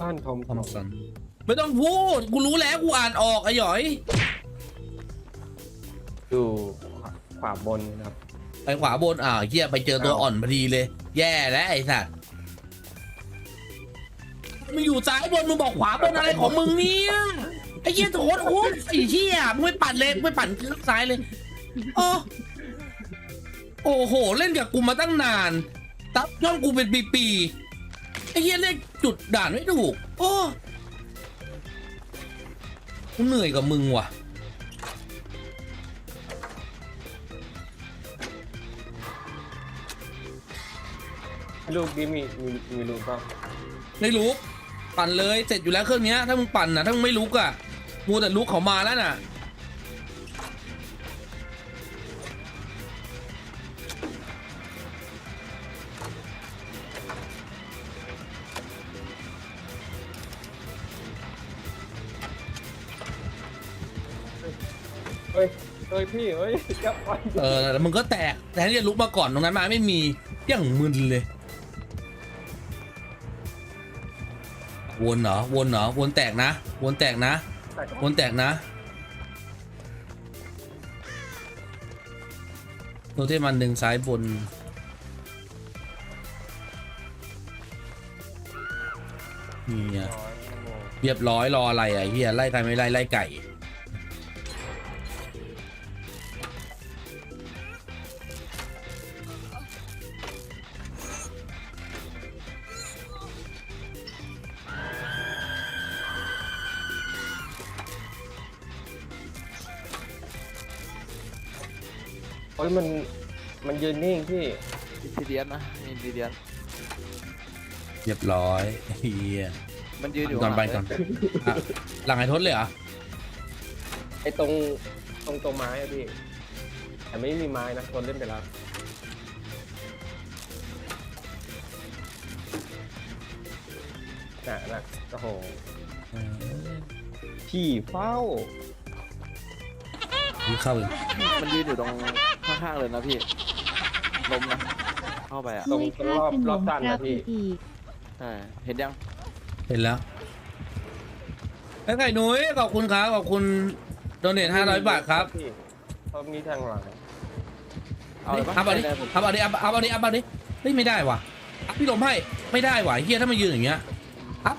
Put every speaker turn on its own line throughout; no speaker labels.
บ้านทอม
ทอมสันไม่ต้องพูด กูรู้แล้ว กูอ่านออกไอ้หยอย
อยู่ขวาขวาบนครับ
ไปขวาบนอ่าวเฮียไปเจอตัวอ่อนพอดีเลย แย่แล้วไอ้สัตว์มึงอยู่ซ้ายบนมึงบอกขวาบนอะไรของมึงเนี่ยไอ้เหี้ยโถดโอ้ยไอ้เหี้ยมึงไม่ปั่นเลยไม่ปั่นข้างซ้ายเลยโอ้โอ้โห เล่นกับกูมาตั้งนาน ตับย่องกูเป็นปีๆไอ้เหี้ยเล่นจุดด่านไม่ถูก โอ้กูเหนื่อยกับมึงว่ะ
ลูกนี้มีมีมีลูกเปล่า
ไม่ลุกปั่นเลยเสร็จอยู่แล้วเครื่องเนี้ยถ้ามึงปั่นนะถ้ามึงไม่ลุกอะมัวแต่ลุกเขามาแล้วน่ะ
ฮ้ยเฮ้ยพี่เฮ้ยจะไป
เออแล้วมึงก็แตกแต่ที่จะลุกมาก่อนตรงนั้นมาไม่มีอย่างมึนเลย วนเหรอวนเหรอวนแตกนะ วนแตกนะ วนแตกนะโนเทมันหนึ่งซ้ายบนนี่ไงเรียบร้อยรออะไรอะเฮียไล่ใครไม่ไล่ไล่ไก่
โอ้ยมันมันยืนนิ่งพี่
อินทีเดียนนะมีอินทีเดียน
เรียบร้อยเฮีย
มันยืนอยู่
ก่อนไป
ข้างห
ก่
ลั
อน
งเลย
อะหลังไอ้ทศเลยเหรอ
ไอ้ตรงตรงตัวไม้อะพี่ แต่ไม่มีไม้นะคนเล่นไปแล้วน่ะน่ะโอ้โหพี่เฝ้า
นี่เข้าอีก
มันยืนอยู่ตรง ข้างๆเลยนะพี่ลมนะเข้าไปอะ
ตรง
ไม่
ตรง
ค่าร
อบ
ขน
รอบ
ม
ด้าน
ครั
นะ
บ
พี่
อีก
ใช่เห็นยัง
เห็นแล้วไอ้ไก่นุ้ยขอบคุณครับขอบคุณโดเนทห้าร้อยบาทครับ
พี่เขามีทางหลัง
เอาเลยปะ
อัพเอาดิ
ได้ผม
อัพเอาดิอัพเอาเอาดิอัพเอาดิเฮ้ยไม่ได้ว่ะอัพพี่ลมให้ไม่ได้ว่ะเฮียถ้ามายืนอย่างเงี้ยอัพ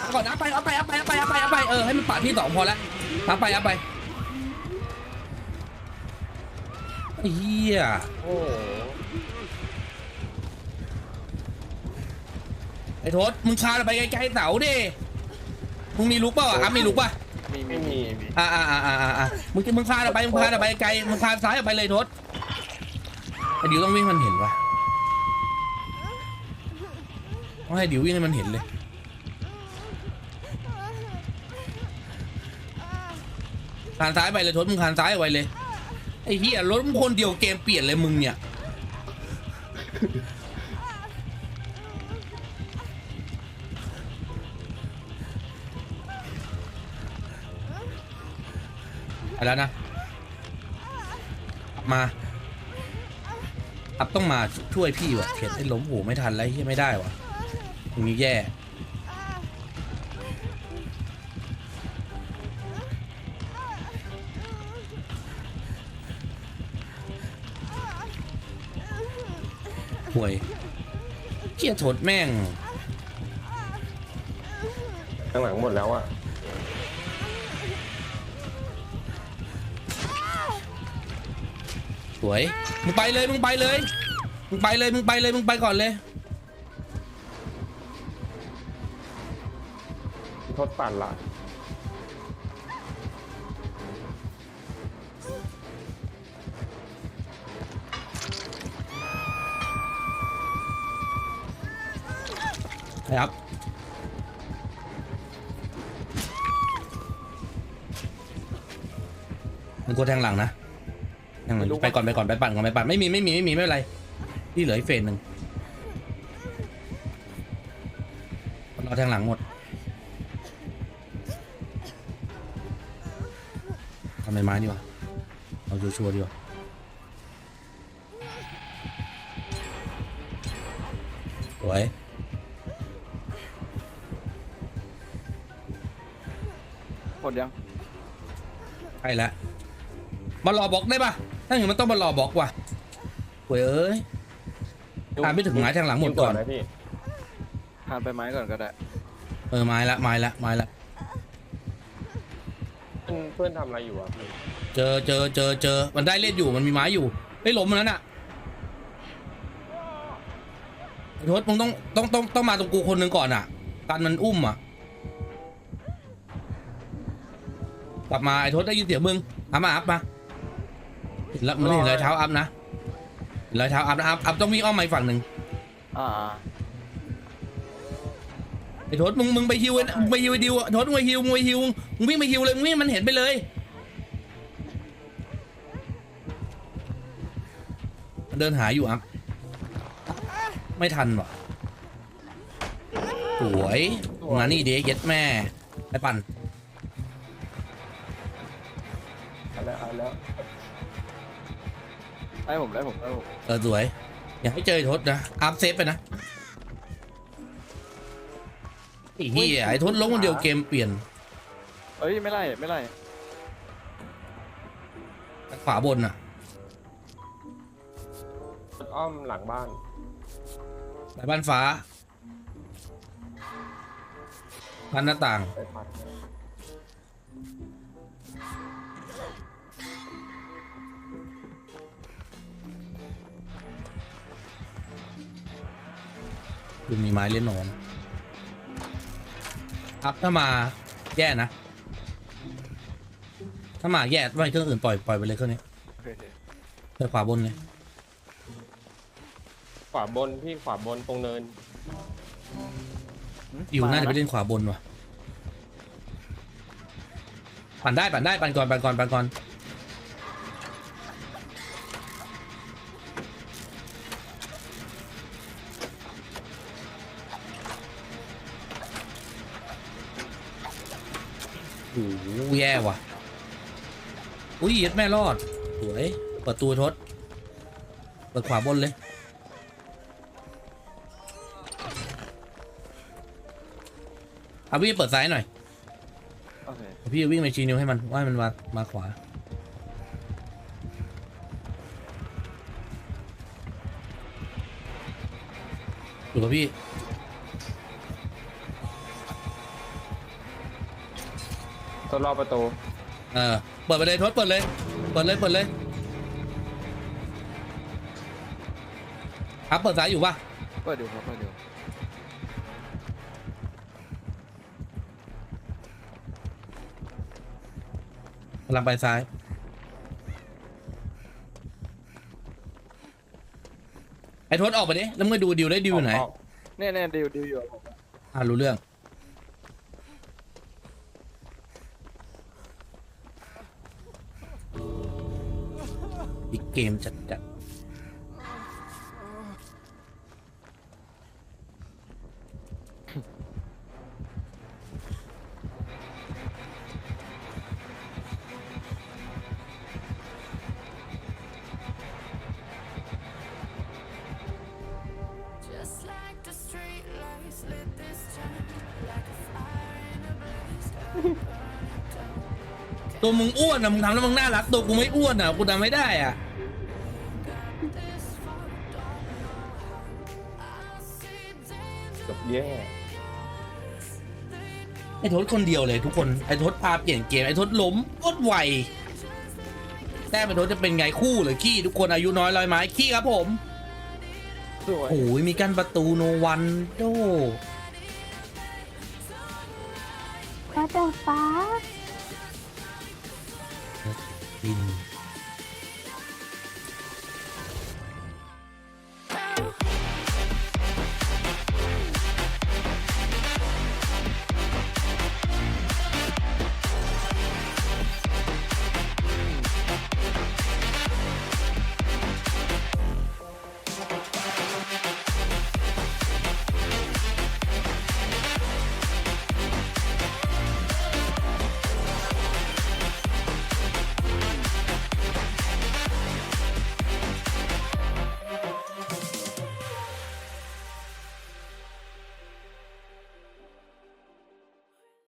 เอาก่อนอัพไปอัพไปอัพไปอัพไปอัพไปอัพไปเออให้มันปาดที่สองพอแล้วอัพไปอัพไปไอ้ เฮีย
โอ้โห
ไอ้ทศมึงคานออกไปไกลๆเสาดิมึงมีลุกเปล่าอะอัพมีลุกป่ะ
มีมี
ไม่มี
อ่าอ่าอ่าอ่าอ่ามึงมึงคานออกไปมึงคานออกไปไกลมึงคานซ้ายออกไปเลยทศไอ้ดิวต้องวิ่งให้มันเห็นวะต้องให้ดิววิ่งให้มันเห็นเลยคานซ้ายไปเลยทศมึงคานซ้ายออกไปเลย ไอ้เหี้ยรถมึงคนเดียวเกมเปลี่ยนเลยมึงเนี่ย ไปแล้วนะ มาอับต้องมาช่วยพี่ว่ะเขียนไอ้ล้มโหไม่ทันแล้วเฮียไม่ได้ว่ะตรงนี้แย่ ห่วยเกียโทษแม่ง
ข้างหลังหมดแล้วอะ
สวย มึงไปเลย มึงไปเลย มึงไปเลย มึงไปเลย มึงไปก่อนเลย
ทดปั่นละ
ครับมึงกดแทงหลังนะแทงหลังไปก่อนไปก่อนไปปั่นก่อนไปปั่นไม่มีไม่มีไม่มีไม่เป็นไรที่เหลืออีกเฟสหนึ่งเราแทงหลังหมดทำไมไม้ดีวะเอาชัวร์ๆดีกว่าสวย
หมดยัง
ใช่ละมารอบล็อกได้ปะถ้าอย่างนั้นมันต้องมารอบล็อกว่ะโว้ยเอ้ยตามไม่ถึงไม้ทางหลังหมดก่อน
นะพี่
ทานไปไม้ก่อนก็ได้
เออไม้ละไม้ละไม้ละ
เพื่อนเพื่อนทำอะไรอยู่อะพี่
เจอเจอเจอเจอมันได้เล่นอยู่มันมีไม้อยู่ไม่ล้มมันนั้นอะไอ้ทศมึงต้องต้องต้องต้องมาตรงกูคนหนึ่งก่อนอะกันมันอุ้มอะ ลับมาไอ้ทศได้ยินเสียงมึงอัพมาอัพมาเห็นแล้วมันไม่เห็นรอยเท้าอัพนะเห็นรอยเท้าอัพนะอัพอัพต้องวิ่งอ้อมมาอีกฝั่งหนึ่ง
อ่า
ไอ้ทศมึงมึงไปฮิวไอ้มึงไปฮิวไอ้ดิวอะทศมึงไปฮิวมึงไปฮิวมึงวิ่งไปฮิวเลยมึงวิ่งให้มันเห็นไปเลยมันเดินหาอยู่อัพไม่ทันว่ะสวยงานนี่เด็กเย็ดแม่ไอ้ปั่น
ได้ผมได้ผมได้ผม
เออสวย อย่าให้เจอไอ้ทศนะอัพเซฟไปนะไอ้เหี้ยไอ้ทศลงคนเดียวเกมเปลี่ยน
เอ้ยไม่ไล่ไม่ไล่
ขวาบนอะ
อ้อมหลังบ้าน
ไปบ้านฟ้าบ้านหน้าต่าง
ไปพัด
ดูมีไม้เล่นหนอนครับถ้ามาแย่นะ ถ้ามาแย่ไม่เครื่องอื่นปล่อยปล่อยไปเลยเครื่องนี้
โอเคโอเค
ไปขวาบนเลย
ขวาบนพี่ขวาบนตรงเนิน
หื
อยู่น่าจะไป
ม
เล่นขวาบนว่ะปั่นได้ปั่นได้ปั่นก่อนปั่นก่อนปั่นก่อน โอ้โหแย่ว่ะ อุ้ยเย็ดแม่รอด สวย เปิดตัวทศ เปิดขวาบนเลย เอาพี่เปิดซ้ายหน่อย
โอเค
พี่วิ่งไปชี้นิ้วให้มัน ว่าให้มันมา มาขวา อยู่กับพี่
ตัวรอบประตู
เออเปิดไปเลยทศเปิดเลย เปิดเลย เปิดเลยครับเปิดซ้ายอยู่ป่ะ
เปิดดูครับเปิดดู
กำลังไปซ้าย ไอ้ทศออกไปดิแล้วมึงดูดิวได้ดิวอยู่ไหน
ออก
เนี่ยเนี่ยดิวดิวอยู่กับผม
อ่ารู้เรื่อง เกมจัดจัดตัวมึงอ้วนอะมึงทำแล้วมึงน่ารักตัวกูไม่อ้วนอะกูทำไม่ได้อะ
แย่
ไอ้ทศคนเดียวเลยทุกคนไอ้ทศพาเปลี่ยนเกมไอ้ทศล้มโคตรไวแต้มไอ้ทศจะเป็นไงคู่หรือขี้ทุกคนอายุน้อยร้อยไม้ขี้ครับผม
สวย
โอ้ยมีกันประตูโนวันโด
ก็จะฟ้า
บิน